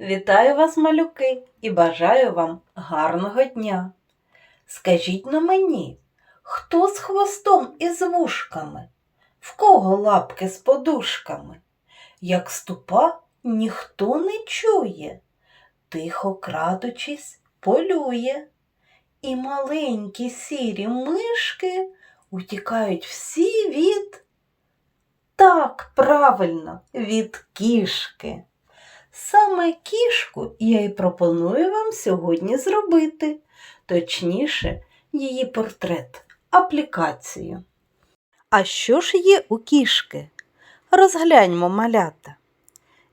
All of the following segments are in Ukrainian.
Вітаю вас, малюки, і бажаю вам гарного дня. Скажіть на мені, хто з хвостом і з вушками? В кого лапки з подушками? Як ступа ніхто не чує, тихо крадучись, полює. І маленькі сірі мишки утікають всі від. Так, правильно, від кішки. Саме кішку я і пропоную вам сьогодні зробити, точніше, її портрет, аплікацію. А що ж є у кішки? Розгляньмо малята.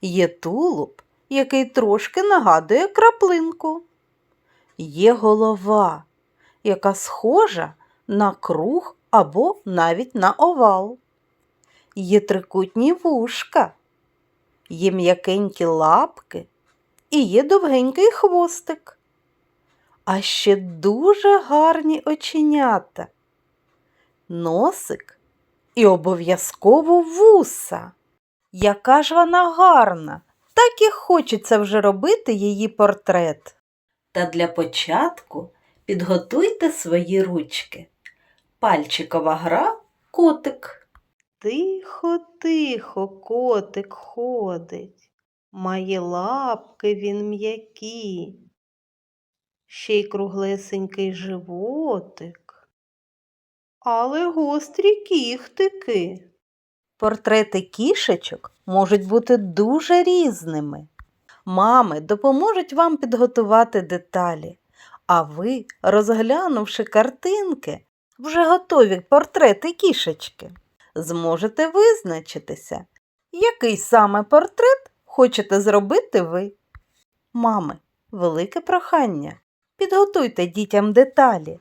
Є тулуб, який трошки нагадує краплинку. Є голова, яка схожа на круг або навіть на овал. Є трикутні вушка є м'якенькі лапки і є довгенький хвостик. А ще дуже гарні оченята, носик і обов'язково вуса. Яка ж вона гарна, так і хочеться вже робити її портрет. Та для початку підготуйте свої ручки. Пальчикова гра котик. Тихо, тихо, котик ходить, має лапки він м'які, ще й круглесенький животик, але гострі кіхтики. Портрети кішечок можуть бути дуже різними. Мами допоможуть вам підготувати деталі, а ви, розглянувши картинки, вже готові портрети кішечки зможете визначитися, який саме портрет хочете зробити ви. Мами, велике прохання. Підготуйте дітям деталі.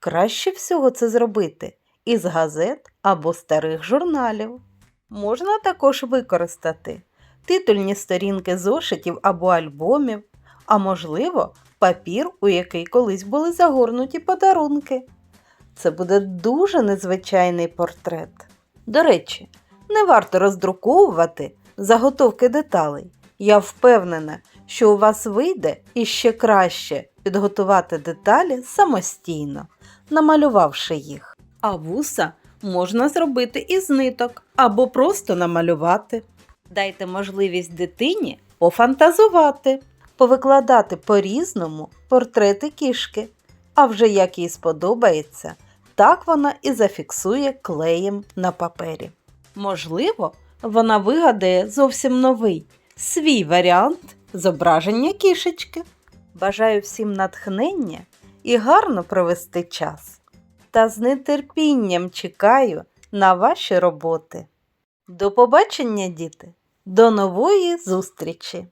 Краще всього це зробити із газет або старих журналів. Можна також використати титульні сторінки зошитів або альбомів, а можливо, папір, у який колись були загорнуті подарунки. Це буде дуже незвичайний портрет. До речі, не варто роздруковувати заготовки деталей. Я впевнена, що у вас вийде іще краще підготувати деталі самостійно, намалювавши їх. А вуса можна зробити із ниток або просто намалювати. Дайте можливість дитині пофантазувати, повикладати по-різному портрети кішки, а вже як їй сподобається, так вона і зафіксує клеєм на папері. Можливо, вона вигадає зовсім новий свій варіант зображення кішечки. Бажаю всім натхнення і гарно провести час. Та з нетерпінням чекаю на ваші роботи. До побачення, діти! До нової зустрічі!